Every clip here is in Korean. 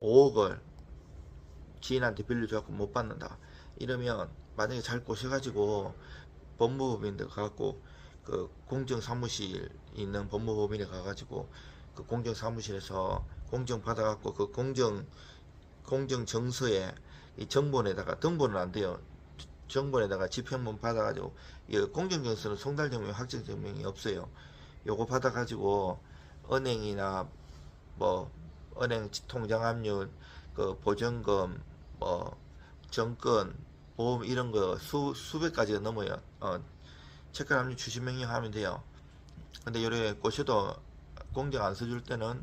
5억을 지인한테 빌려줘갖고 못 받는다. 이러면 만약에 잘 꼬셔가지고 법무법인들 가갖고 그 공정사무실 있는 법무법인에 가가지고 그 공정사무실에서 공정 받아갖고 그 공정 공정 정서에 이 정본에다가 등본은 안 돼요. 정본에다가 집행본 받아가지고 이 공정 정서는 송달 증명 확정 증명이 없어요. 요거 받아가지고 은행이나 뭐 은행 통장 압류 그 보증금 뭐 정권 보험 이런 거 수 수백 가지가 넘어요. 어 체크 압류 추심 명령 하면 돼요. 근데 요래 꼬셔도 공정 안 써줄 때는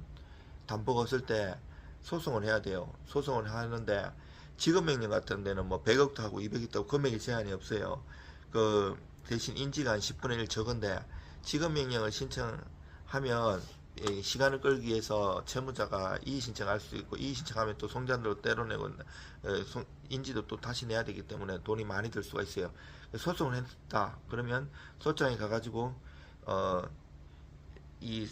담보가 없을 때 소송을 해야 돼요. 소송을 하는데 지급 명령 같은 데는 뭐 100억도 하고 200억도 하고 금액이 제한이 없어요. 그 대신 인지가 한 10분의 1 적은데 지급 명령을 신청하면 이 시간을 끌기 위해서 채무자가 이의 신청할 수 있고 이의 신청하면 또 송잔으로 때려내고 어, 송- 인지도 또 다시 내야 되기 때문에 돈이 많이 들 수가 있어요. 소송을 했다. 그러면 소장에 가가지고 어, 이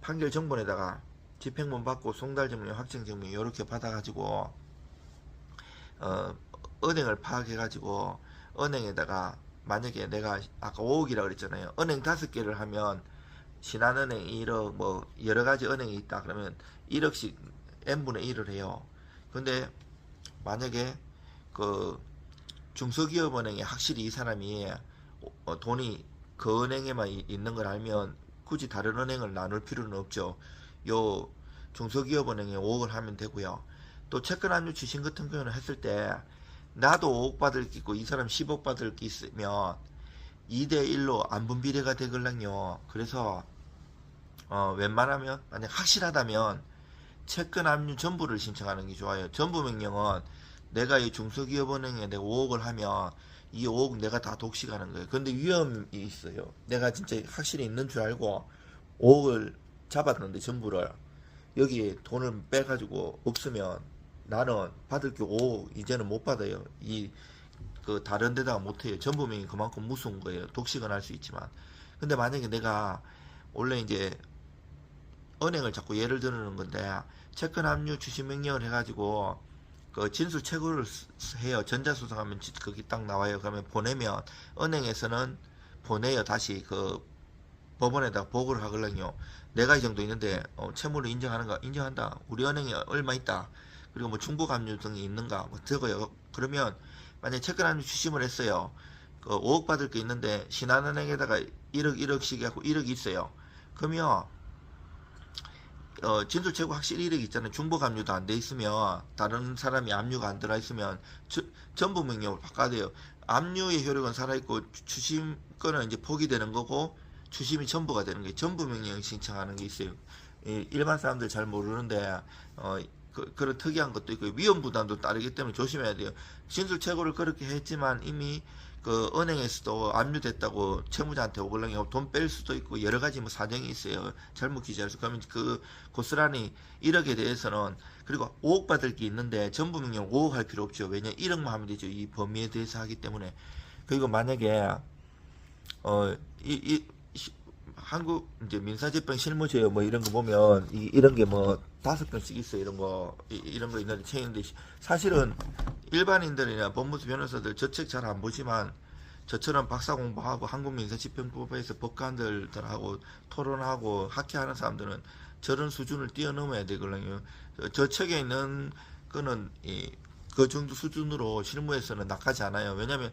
판결 정본에다가 집행본 받고 송달 증명, 확정 증명 이렇게 받아가지고 어, 은행을 파악해가지고 은행에다가 만약에 내가 아까 5억이라 그랬잖아요. 은행 다섯 개를 하면 신한은행 1억 뭐 여러 가지 은행이 있다 그러면 1억씩 n분의 1을 해요. 근데 만약에 그 중소기업은행에 확실히 이 사람이 어, 돈이 그 은행에만 이- 있는 걸 알면 굳이 다른 은행을 나눌 필요는 없죠. 요 중소기업은행에 5억을 하면 되고요. 또 채권 압류 주신 같은 경우는 했을 때 나도 5억 받을 게 있고 이 사람 10억 받을 게 있으면 2대 1로 안분 비례가 되걸랑요. 그래서 어, 웬만하면 만약 확실하다면 채권 압류 전부를 신청하는 게 좋아요. 전부 명령은 내가 이 중소기업은행에 내가 5억을 하면 이 5억 내가 다 독식하는 거예요. 근데 위험이 있어요. 내가 진짜 확실히 있는 줄 알고 5억을 잡았는데 전부를 여기 돈을 빼가지고 없으면 나는 받을 게 5억 이제는 못 받아요. 이 그 다른 데다가 못 해요. 전부 명이 그만큼 무서운 거예요. 독식은 할 수 있지만. 근데 만약에 내가 원래 이제 은행을 자꾸 예를 드는 건데 채권 압류 주식 명령을 해가지고 그 진술 쓰- 해요. 전자수송하면 지- 거기 딱 나와요. 그러면 보내면 은행에서는 보내요. 다시 그 법원에다 보고를 하걸랑요. 내가 이 정도 있는데 어, 채무를 인정하는가? 인정한다. 우리 은행에 얼마 있다. 그리고 뭐 중복 압류 등이 있는가? 뭐 적어요. 그러면 만약 채권 압류 주심을 했어요. 그 5억 받을 게 있는데 신한은행에다가 1억 1억씩 해갖고 1억이 있어요. 그러면 어, 진술 최고 확실히 1억 있잖아요. 중복 압류도 안 돼 있으면 다른 사람이 압류가 안 들어 있으면 저- 전부 명령을 바꿔야 돼요. 압류의 효력은 살아 있고 추심 거는 이제 포기되는 거고 추심이 전부가 되는 게 전부 명령 신청하는 게 있어요. 이 일반 사람들 잘 모르는데 어, 그, 그런 특이한 것도 있고 위험 부담도 따르기 때문에 조심해야 돼요. 진술 최고를 그렇게 했지만 이미 그 은행에서도 압류됐다고 채무자한테 오글랑이 돈뺄 수도 있고 여러 가지 뭐 사정이 있어요. 잘못 기재해서 그러면 그 고스란히 1억에 대해서는 그리고 5억 받을 게 있는데 전부 명령 5억 할 필요 없죠. 왜냐 1억만 하면 되죠. 이 범위에 대해서 하기 때문에 그리고 만약에 어이 이, 시- 한국 이제 민사재판 실무제요 뭐 이런 거 보면 이, 이런 게 뭐 다섯 병씩 있어요 이런 거 이, 런거 있는데 책인데 사실은 일반인들이나 법무사 변호사들 저책 잘 안 보지만 저처럼 박사 공부하고 한국 민사집행법에서 법관들하고 토론하고 학회하는 사람들은 저런 수준을 뛰어넘어야 되거든요. 저- 저 책에 있는 거는 이, 그 정도 수준으로 실무에서는 나가지 않아요. 왜냐하면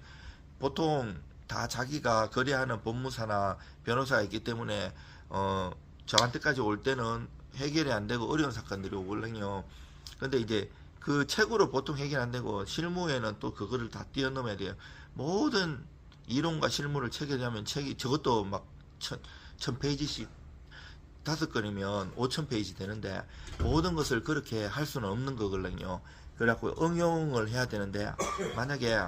보통 다 자기가 거래하는 법무사나 변호사가 있기 때문에 어 저한테까지 올 때는 해결이 안 되고 어려운 사건들이 오거든요. 근데 이제 그 책으로 보통 해결 안 되고 실무에는 또 그거를 다 뛰어넘어야 돼요. 모든 이론과 실무를 체결하면 책이 저것도 막 천, 천 페이지씩 다섯 건이면 오천 페이지 되는데 모든 것을 그렇게 할 수는 없는 거거든요. 그래갖고 응용을 해야 되는데 만약에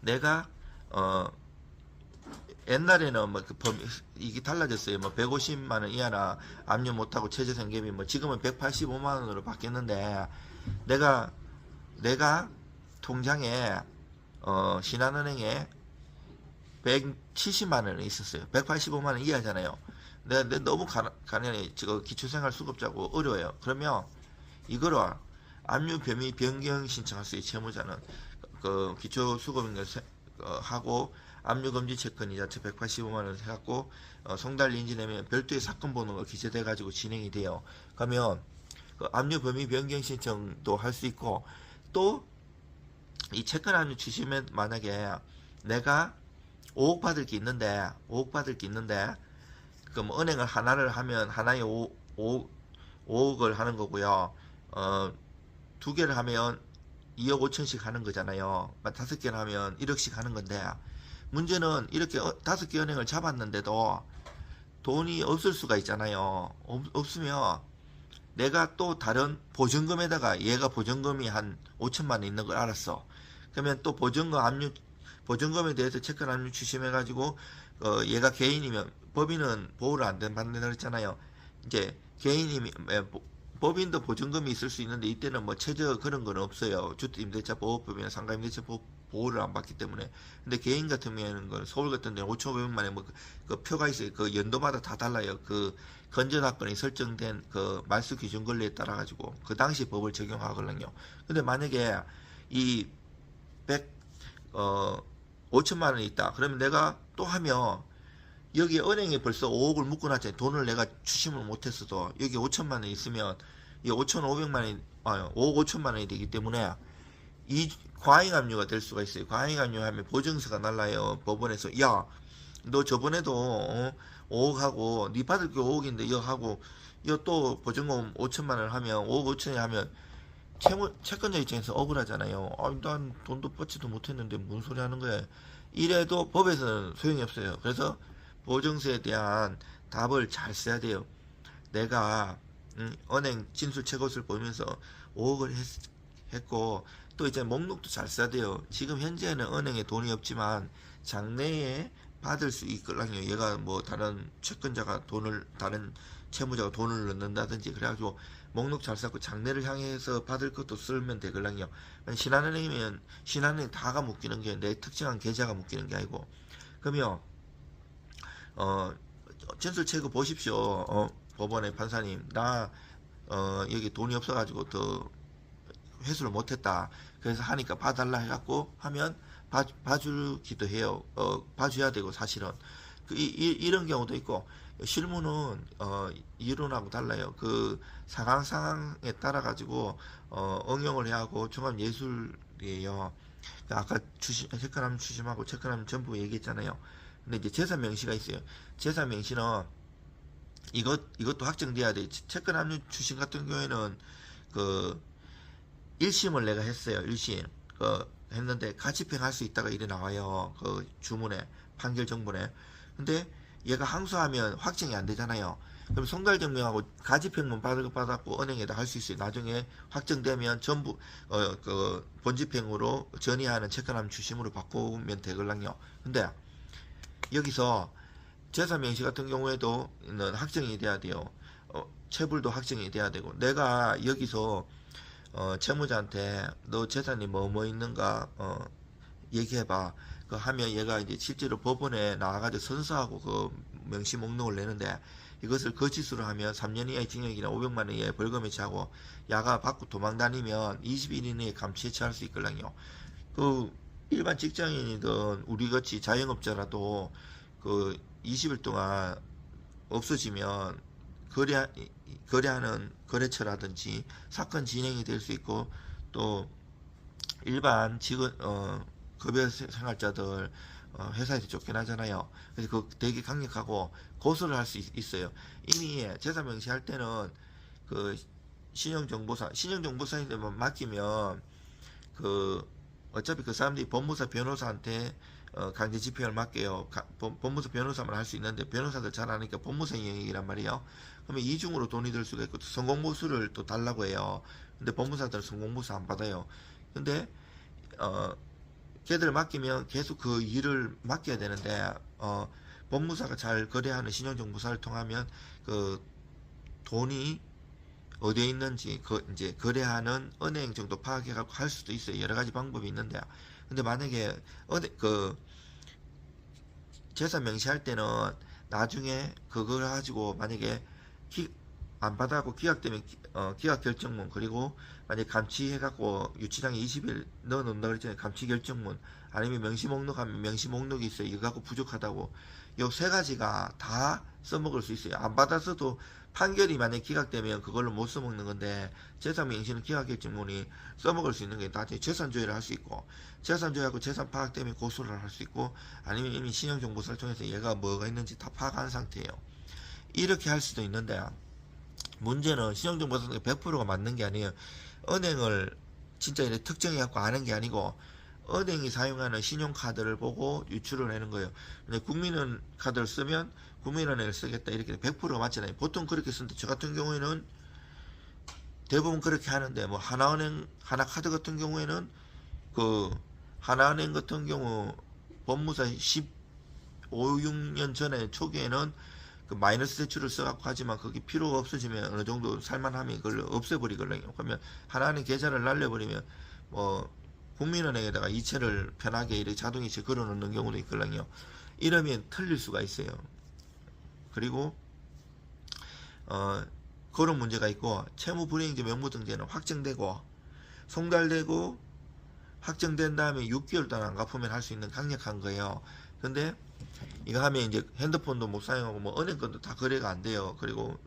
내가 어 옛날에는 뭐 그 범 이게 달라졌어요. 뭐 150만 원 이하나 압류 못하고 최저 생계비 뭐 지금은 185만 원으로 바뀌었는데 내가 내가 통장에 어 신한은행에 170만 원이 있었어요. 185만 원 이하잖아요. 내가, 내가 너무 가, 가난해. 지금 기초생활 수급자고 어려워요. 그러면 이거를 압류 범위 변경 신청할 수 있어요. 채무자는 그 기초 수급인가 어, 하고 압류 금지 채권 이자채 185만 원 해갖고 어, 송달 인지 내면 별도의 사건 번호가 기재돼 가지고 진행이 돼요. 그러면 그 압류 범위 변경 신청도 할 수 있고 또 이 채권 압류 추심에 만약에 내가 5억 받을 게 있는데 5억 받을 게 있는데 그럼 은행을 하나를 하면 하나에 5, 5, 5억을 하는 거고요. 어, 두 개를 하면 2억 5천씩 하는 거잖아요. 다섯 개를 하면 1억씩 하는 건데 문제는 이렇게 어- 다섯 개 은행을 잡았는데도 돈이 없을 수가 있잖아요. 없, 없으면 내가 또 다른 보증금에다가 얘가 보증금이 한 5천만 원 있는 걸 알았어. 그러면 또 보증금 압류 보증금에 대해서 채권 압류 추심해 가지고 어, 얘가 개인이면 법인은 보호를 안 된- 받는다 그랬잖아요. 이제 개인이 에, 보- 법인도 보증금이 있을 수 있는데 이때는 뭐 최저 그런 건 없어요. 주택임대차 보호법이나 상가임대차 보호, 보호를 안 받기 때문에. 근데 개인 같은 경우에는 그 서울 같은 데는 5,500만에 뭐그 표가 있어요. 그 연도마다 다 달라요. 그 건전학건이 설정된 그 말소 기준 권리에 따라 가지고 그 당시 법을 적용하거든요. 근데 만약에 이 100, 어, 5천만 원이 있다. 그러면 내가 또 하면 여기 은행에 벌써 5억을 묶어놨잖아요. 돈을 내가 추심을 못했어도 여기 5천만 원 있으면 이 5,500만 원이 아, 5억 5천만 원이 되기 때문에 이 과잉 압류가 될 수가 있어요. 과잉 압류하면 보증서가 날라요. 법원에서 야, 너 저번에도 어, 5억 하고 네 받을 게 5억인데 이거 하고 이거 또 보증금 5천만 원 하면 5억 5천이 하면 채무, 채권자 입장에서 억울하잖아요. 아, 난 돈도 뻗지도 못했는데 뭔 소리 하는 거야. 이래도 법에서는 소용이 없어요. 그래서 보증서에 대한 답을 잘 써야 돼요. 내가 음, 은행 진술 최고수를 보면서 5억을 했, 고또 이제 목록도 잘 써야 돼요. 지금 현재는 은행에 돈이 없지만 장래에 받을 수 있거든요. 얘가 뭐 다른 채권자가 돈을 다른 채무자가 돈을 넣는다든지 그래가지고 목록 잘 쌓고 장래를 향해서 받을 것도 쓰면 되거든요. 신한은행이면 신한은행 다가 묶이는 게 내 특정한 계좌가 묶이는 게 아니고 그러면 어 진술 체크 보십시오. 어, 법원의 판사님 나 어, 여기 돈이 없어가지고 더 회수를 못했다. 그래서 하니까 봐달라 해갖고 하면 봐, 봐주기도 해요. 어, 봐줘야 되고 사실은 그, 이, 이, 이런 경우도 있고 실무는 어, 이론하고 달라요. 그 상황 상황에 따라 가지고 어, 응용을 해야 하고 종합 예술이에요. 그 아까 추심 체크남 추심하고 체크남 전부 얘기했잖아요. 근데 이제 재산 명시가 있어요. 재산 명시는 이것 이것도 확정돼야 돼. 채권 압류 추심 같은 경우에는 그 1심을 내가 했어요. 1심. 그 했는데 가집행 할 수 있다가 이래 나와요. 그 주문에 판결 정문에. 근데 얘가 항소하면 확정이 안 되잖아요. 그럼 송달 증명하고 가집행만 받을 받았고 은행에다 할 수 있어요. 나중에 확정되면 전부 어 그 본집행으로 전이하는 채권함 주심으로 바꾸면 되걸랑요. 근데 여기서 재산 명시 같은 경우에도 는 확정이 돼야 돼요. 어, 체불도 확정이 돼야 되고 내가 여기서 어, 채무자한테 너 재산이 뭐뭐 있는가 어, 얘기해봐. 그 하면 얘가 이제 실제로 법원에 나와가지고 선서하고 그 명시 목록을 내는데 이것을 거짓으로 하면 3년 이하의 징역이나 500만 원 이하의 벌금에 처하고 야가 받고 도망 다니면 21일 이내에 감치에 처할 수 있거든요. 그 일반 직장인이든 우리 같이 자영업자라도 그 20일 동안 없어지면 거래 거래하는 거래처라든지 사건 진행이 될 수 있고 또 일반 직원 어 급여 세- 생활자들 어, 회사에서 쫓겨나잖아요. 그래서 그 되게 강력하고 고소를 할 수 있어요. 이미 재산 명시할 때는 그 신용정보사 신용정보사인데만 맡기면 그 어차피 그 사람들이 법무사 변호사한테 어, 강제 집행을 맡겨요. 가- 법- 법무사 변호사만 할 수 있는데 변호사들 잘 아니까 법무사 영역이란 말이에요. 그러면 이중으로 돈이 들 수가 있고 성공보수를 또 달라고 해요. 근데 법무사들은 성공보수 안 받아요. 근데 어 걔들 맡기면 계속 그 일을 맡겨야 되는데 어 법무사가 잘 거래하는 신용정보사를 통하면 그 돈이 어디에 있는지 그 이제 거래하는 은행 정도 파악해 갖고 할 수도 있어요. 여러 가지 방법이 있는데 근데 만약에 어디 그 재산 명시할 때는 나중에 그걸 가지고 만약에 기, 안 받아고 기각되면 기- 어, 기각 결정문 그리고 만약 감치해갖고 유치장에 20일 넣어놓는다 그랬잖아요. 감치 결정문 아니면 명시 목록 하면 명시 목록이 있어요. 이거 갖고 부족하다고 요 세 가지가 다 써먹을 수 있어요. 안 받았어도 판결이 만약 기각되면 그걸로 못 써먹는 건데 재산 명시는 기각 결정문이 써먹을 수 있는 게 나중에 재산 조회를 할 수 있고 재산 조회하고 재산 파악되면 고소를 할 수 있고 아니면 이미 신용정보사를 통해서 얘가 뭐가 있는지 다 파악한 상태예요. 이렇게 할 수도 있는데 문제는 신용정보사가 100%가 맞는 게 아니에요. 은행을 진짜 이렇게 특정해 갖고 아는 게 아니고 은행이 사용하는 신용카드를 보고 유출을 하는 거예요. 근데 국민은 카드를 쓰면 국민은행을 쓰겠다 이렇게 100%가 맞잖아요. 보통 그렇게 쓰는데 저 같은 경우에는 대부분 그렇게 하는데 뭐 하나은행 하나카드 같은 경우에는 그 하나은행 같은 경우 법무사 15, 6년 전에 초기에는 그 마이너스 대출을 써갖고 하지만 그게 필요가 없어지면 어느 정도 살만하면 그걸 없애버리거든요. 그러면 하나은행 계좌를 날려버리면 뭐 국민은행에다가 이체를 편하게 이렇게 자동이체 걸어놓는 경우도 있거든요. 이러면 틀릴 수가 있어요. 그리고 어 그런 문제가 있고 채무 불이행자 명부 등재는 확정되고 송달되고 확정된 다음에 6개월 동안 안 갚으면 할 수 있는 강력한 거예요. 근데 이거 하면 이제 핸드폰도 못 사용하고 뭐 은행 건도 다 거래가 안 돼요. 그리고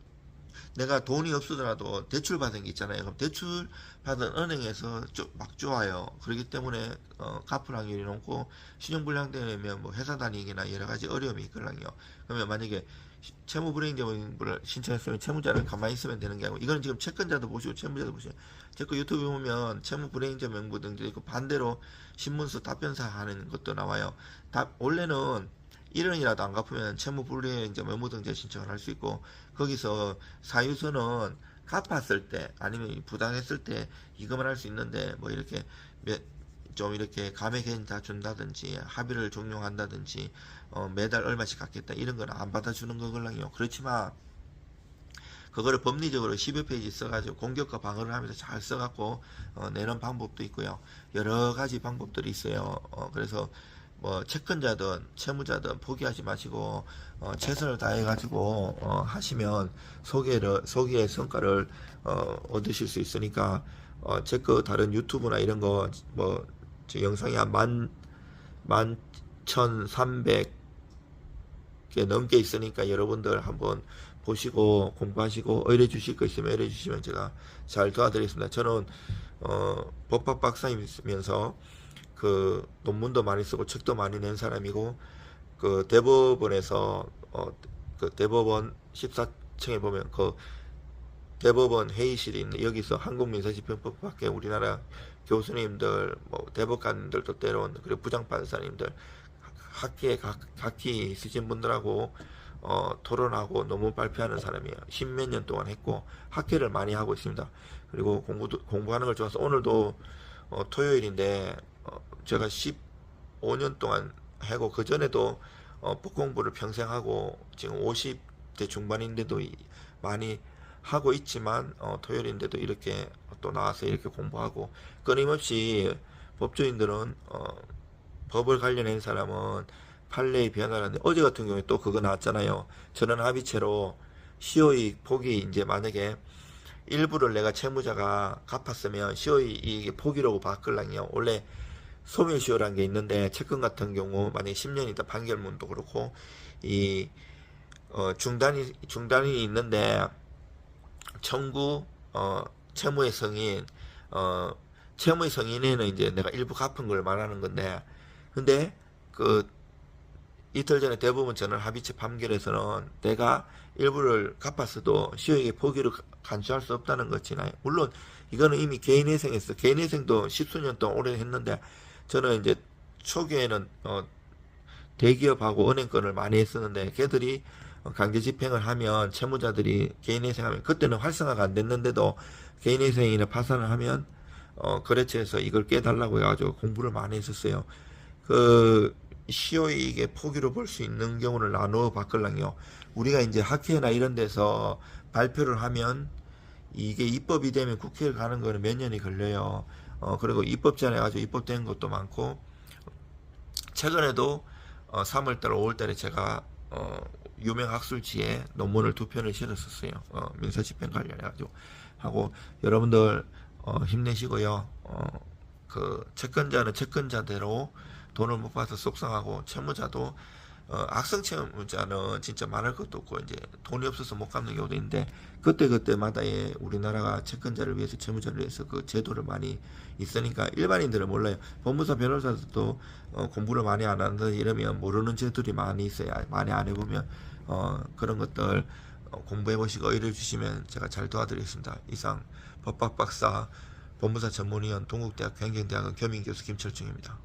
내가 돈이 없으더라도 대출 받은 게 있잖아요. 그럼 대출 받은 은행에서 쪼- 막 좋아요. 그렇기 때문에 어, 갚을 확률이 높고 신용불량되면 뭐 회사 다니기나 여러 가지 어려움이 있거든요. 그러면 만약에 시- 채무불이행자를 신청했으면 채무자를 가만히 있으면 되는 게 아니고 이거는 지금 채권자도 보시고 채무자도 보시고 제거 유튜브 보면 채무불이행자 명부 등도 있고 반대로 신문서 답변사 하는 것도 나와요. 답 원래는 1원이라도 안 갚으면 채무불이행자 명부등재 신청을 할 수 있고 거기서 사유서는 갚았을 때 아니면 부당했을 때 이것만 할수 있는데 뭐 이렇게 몇- 좀 이렇게 감액해인 다 준다든지 합의를 종용한다든지 어, 매달 얼마씩 갚겠다 이런 건 안 받아주는 거걸랑요. 그렇지만 그거를 법리적으로 10여 페이지 써가지고 공격과 방어를 하면서 잘 써갖고 어, 내는 방법도 있고요. 여러 가지 방법들이 있어요. 어, 그래서 뭐 채권자든 채무자든 포기하지 마시고 어, 최선을 다해 가지고 어, 하시면 소개를 소개의 성과를 어, 얻으실 수 있으니까 어, 제거 다른 유튜브나 이런 거뭐 영상이 한만만 천삼백 개 넘게 있으니까 여러분들 한번 보시고 공부하시고 의뢰 주실 거 있으면 의뢰 주시면 제가 잘 도와드리겠습니다. 저는 어, 법학 박사이면서 그 논문도 많이 쓰고 책도 많이 낸 사람이고 그 대법원에서 어, 그 대법원 14층에 보면 그 대법원 회의실이 있는 여기서 한국민사집행법학회 우리나라 교수님들 뭐 대법관들도 때론 그리고 부장판사님들 학기에 각, 각기 있으신 분들하고 어, 토론하고 논문 발표하는 사람이에요. 십몇 년 동안 했고 학회를 많이 하고 있습니다. 그리고 공부도 공부하는 걸 좋아서 오늘도 어, 토요일인데 어, 제가 15년 동안 하고 그 전에도 어, 법 공부를 평생 하고 지금 50대 중반인데도 이- 많이 하고 있지만 어, 토요일인데도 이렇게 또 나와서 이렇게 공부하고 끊임없이 법조인들은 어, 법을 관련한 사람은 판례의 변화라는데 어제 같은 경우에 또 그거 나왔잖아요. 전원 합의체로 시효이 폭이 이제 만약에 일부를 내가 채무자가 갚았으면 시효이 이게 폭이라고 바꾸려요. 원래 소멸시효라는 게 있는데 채권 같은 경우 만약에 10년이다 판결문도 그렇고 이 어, 중단이 중단이 있는데 청구 어, 채무의 성인 어, 채무의 성인에는 이제 내가 일부 갚은 걸 말하는 건데 근데 그 이틀 전에 대법원 전원 합의체 판결에서는 내가 일부를 갚았어도 시효에게 포기를 간수할 수 없다는 것이나요. 물론 이거는 이미 개인회생했어. 개인회생도 십수년 동안 오래 했는데 저는 이제 초기에는 어, 대기업하고 은행권을 많이 했었는데 걔들이 어, 강제 집행을 하면 채무자들이 개인회생하면 그때는 활성화가 안 됐는데도 개인회생이나 파산을 하면 어, 거래처에서 이걸 깨달라고 해가지고 공부를 많이 했었어요. 그 시효이익의 포기로 볼 수 있는 경우를 나누어 바꾸려요. 우리가 이제 학회나 이런 데서 발표를 하면 이게 입법이 되면 국회를 가는 거는 몇 년이 걸려요. 어, 그리고 입법전에 가지고 입법된 것도 많고 최근에도 어, 3월달, 5월달에 제가 어, 유명 학술지에 논문을 두 편을 실었었어요. 어, 민사 집행 관련해 가지고 하고 여러분들 어, 힘내시고요. 어, 그 채권자는 채권자대로 돈을 못 받아서 속상하고 채무자도 어, 악성 채무자는 진짜 말할 것도 없고 이제 돈이 없어서 못 갚는 경우도 있는데 그때 그때마다의 우리나라가 채권자를 위해서 채무자를 위해서 그 제도를 많이 있으니까 일반인들은 몰라요. 법무사 변호사들도 어, 공부를 많이 안 한다 이러면 모르는 제도들이 많이 있어요. 많이 안 해보면 어, 그런 것들 어, 공부해 보시고 의뢰 주시면 제가 잘 도와드리겠습니다. 이상 법학 박사 법무사 전문위원 동국대학 경영대학원 겸임교수 김철중입니다.